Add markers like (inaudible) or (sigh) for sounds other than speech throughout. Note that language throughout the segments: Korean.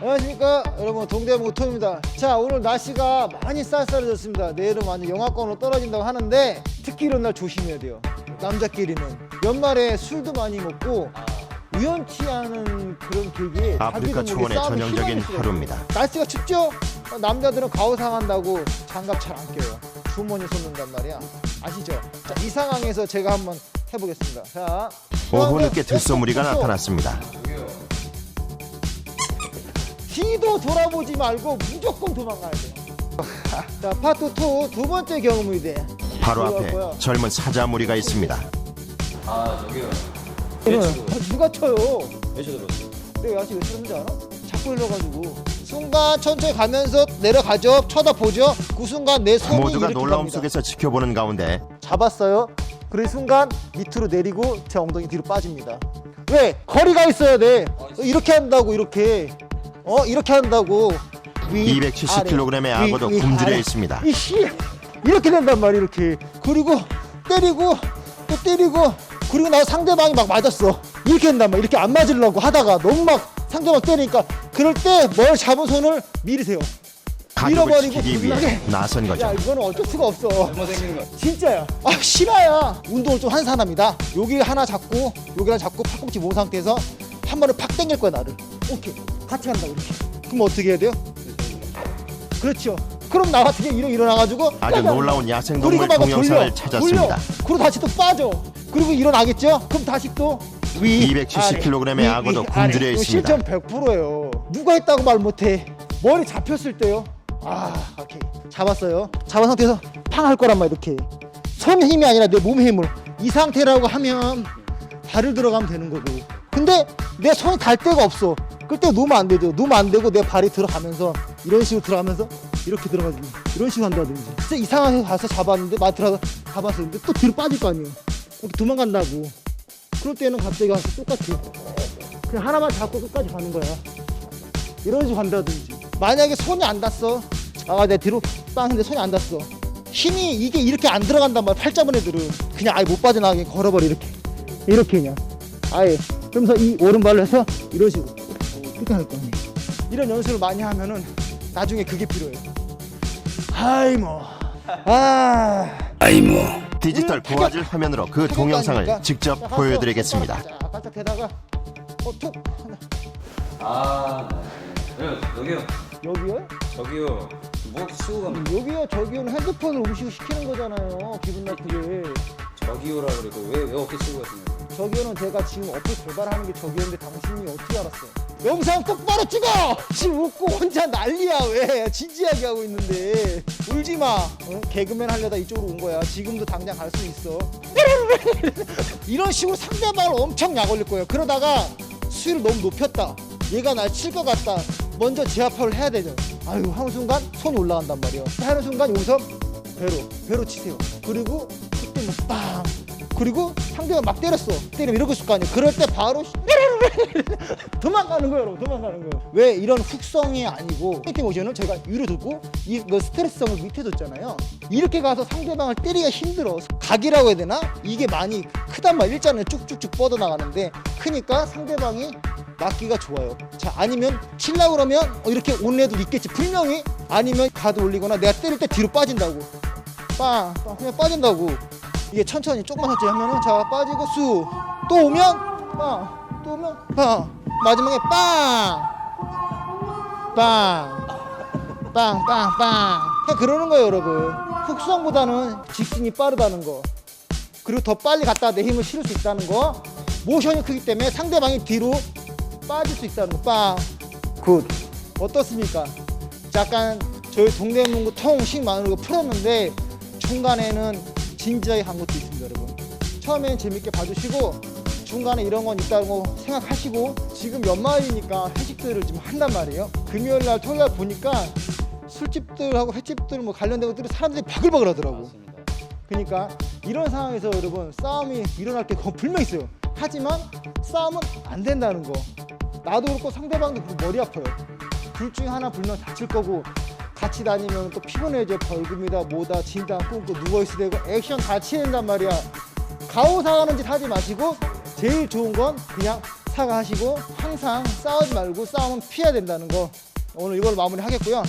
안녕하십니까 여러분 동대문구 톰입니다 자 오늘 날씨가 많이 쌀쌀해졌습니다 내일은 완전 영하권으로 떨어진다고 하는데 특히 이런 날 조심해야 돼요 남자끼리는 연말에 술도 많이 먹고 우연치 않은 그런 계기에 아프리카 초원의 전형적인. 하루입니다. 날씨가 춥죠? 어, 남자들은 가오 상한다고 장갑 잘 안 껴요 주머니 쏟는단 말이야 아시죠? 자, 이 상황에서 제가 한번 해보겠습니다 자 오후 늦게 들소무리가 나타났습니다. 뒤도 돌아보지 말고 무조건 도망가야 돼요. 자, 파트 2 두 번째 경험이 돼. 바로 들어갔고요. 앞에 젊은 사자 무리가 있습니다. 아 저기요 아, 누가 쳐요? 몇시 들었어요? 내가 야식 왜 치는지 알아? 자꾸 흘러가지고. 순간 천천히 가면서 내려가죠. 쳐다보죠. 그 순간 내 손이 모두가 이렇게 놀라움 갑니다. 속에서 지켜보는 가운데 잡았어요. 그 순간 밑으로 내리고 제 엉덩이 뒤로 빠집니다. 왜? 거리가 있어야 돼. 이렇게 한다고 이렇게. 어 이렇게 한다고. 위, 270kg 의 아래, 악어도 위, 위, 굶주려 아래. 있습니다. 이씨 이렇게 된단 말이야 이렇게. 그리고 때리고 또 때리고 그리고 나 상대방이 막 맞았어. 이렇게 된단 말이야. 이렇게 안 맞으려고 하다가 너무 막 상대방 때리니까 그럴 때 뭘 잡은 손을 미리세요. 가족을 밀어버리고 지키기 위해 불나게. 나선 야 거죠. 이거는 어쩔 수가 없어. 진짜야. 아 실화야. 운동을 좀 한 사람이다. 여기 하나 잡고 여기 하나 잡고 팔꿈치 모은 상태에서 한 번에 팍 당길 거야 나를. 오케이. 같이 간다고 이렇게. 그럼 어떻게 해야 돼요? 그렇죠. 그럼 나 같은 경우 일어 일어나가지고 아주 빨리 놀라운. 야생동물 그리고 막 동영상을 돌려, 찾았습니다. 돌려. 그리고 다시 또 빠져. 그리고 일어나겠죠? 그럼 다시 또 위, 270kg 의 아래, 악어도 위, 아래. 굶주려 이거 있습니다. 실전 100%예요. 누가 했다고 말 못해. 머리 잡혔을 때요. 아, 오케이. 잡았어요. 잡은 상태에서 팡 할 거란 말이야 이렇게. 손 힘이 아니라 내 몸 힘을. 이 상태라고 하면 발을 들어가면 되는 거고. 근데 내 손이 갈 데가 없어. 그때 놓으면 안 되죠. 놓으면 안 되고 내 발이 들어가면서 이런 식으로 들어가면서 이렇게 들어가지. 이런 식으로 한다든지. 진짜 이 상황에 가서 잡았는데 마트라서 잡았었는데 또 뒤로 빠질 거 아니에요. 이렇게 도망간다고. 그럴 때는 갑자기 가서 똑같이 그냥 하나만 잡고 끝까지 가는 거야. 이런 식으로 간다든지. 만약에 손이 안 닿았어. 아, 내 뒤로 빵 했는데 손이 안 닿았어. 힘이 이게 이렇게 안 들어간단 말이야. 팔 잡은 애들은 그냥 아예 못 빠져나가게 걸어버려 이렇게. 이렇게 그냥. 아예. 그러면서 이 오른발로 해서 이런 식으로. 이렇게 할 거야. 이런 연습을 많이 하면은 나중에 그게 필요해. 아이 뭐. 아. 디지털 고화질 화면으로 그 동영상을 직접 보여드리겠습니다. 자, 깜짝 대다가 어, 툭. 아 네. 여기요 여기요? 저기요 뭐 치고 가면 여기요 저기요는 핸드폰을 음식을 시키는 거잖아요 기분 나쁘게 저기요라 그러고 왜, 왜 어깨 치고 가시는 거예요? 저기요는 제가 지금 어플 개발하는 게 저기요인데 당신이 어떻게 알았어요? 영상 똑바로 찍어! 지금 웃고 혼자 난리야 왜? 진지하게 하고 있는데. 울지마. 어? 개그맨 하려다 이쪽으로 온 거야. 지금도 당장 갈 수 있어. (laughs) 이런 식으로 상대방을 엄청 약 올릴 거예요. 그러다가 수위를 너무 높였다. 얘가 날 칠 것 같다. 먼저 제압을 해야 되죠. 아유 하는 순간 손이 올라간단 말이에요. 하는 순간 여기서 배로 배로 치세요. 그리고 그때 뭐빵 그리고 상대가 막 때렸어. 때리면 이러고 있을 거 아니에요. 그럴 때 바로 (laughs) 도망가는 거예요 여러분. 도망가는 거예요. 왜 이런 훅성이 아니고 이렇게 모션은 제가 위로 두고 이그 스트레스성을 밑에 뒀잖아요. 이렇게 가서 상대방을 때리기가 힘들어. 각이라고 해야 되나? 이게 많이 크단 말이야 일자는 쭉쭉쭉 뻗어나가는데 크니까 상대방이 맞기가 좋아요. 자 아니면 칠라 그러면 어, 이렇게 온 애도 있겠지. 분명히 아니면 가드 올리거나 내가 때릴 때 뒤로 빠진다고. 빵, 빵 그냥 빠진다고 이게 천천히 조금만 천천히 하면은 자 빠지고 수. 또 오면 빵, 또 오면 빵 마지막에 빵, 빵, 빵, 빵, 빵 그냥 그러는 거예요 여러분. 훅성보다는 직진이 빠르다는 거. 그리고 더 빨리 갔다 내 힘을 실을 수 있다는 거. 모션이 크기 때문에 상대방이 뒤로 빠질 수 있다는 거. 빵, 굿. 어떻습니까? 약간 저희 동네 문구 통식만으로 풀었는데 중간에는 진지하게 간 것도 있습니다 여러분 처음엔 재밌게 봐주시고 중간에 이런 건 있다는 거 생각하시고 지금 연말이니까 회식들을 지금 한단 말이에요 금요일 날 토요일 날 보니까 술집들하고 횟집들 뭐 관련된 것들이 사람들이 바글바글 하더라고 그러니까 이런 상황에서 여러분 싸움이 일어날 게 분명 있어요. 하지만 싸움은 안 된다는 거. 나도 그렇고 상대방도 그렇고 머리 아파요. 둘 중에 하나 불면 다칠 거고 같이 다니면 또 피곤해져 벌금이다 뭐다 진다 끊고 누워 있어야 되고 액션 해야 된단 말이야. 가오 상하는 짓 하지 마시고 제일 좋은 건 그냥 사과하시고 항상 싸우지 말고 싸우면 피해야 된다는 거 오늘 이걸 마무리 하겠고요.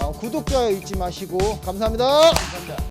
어, 구독, 좋아요 잊지 마시고 감사합니다.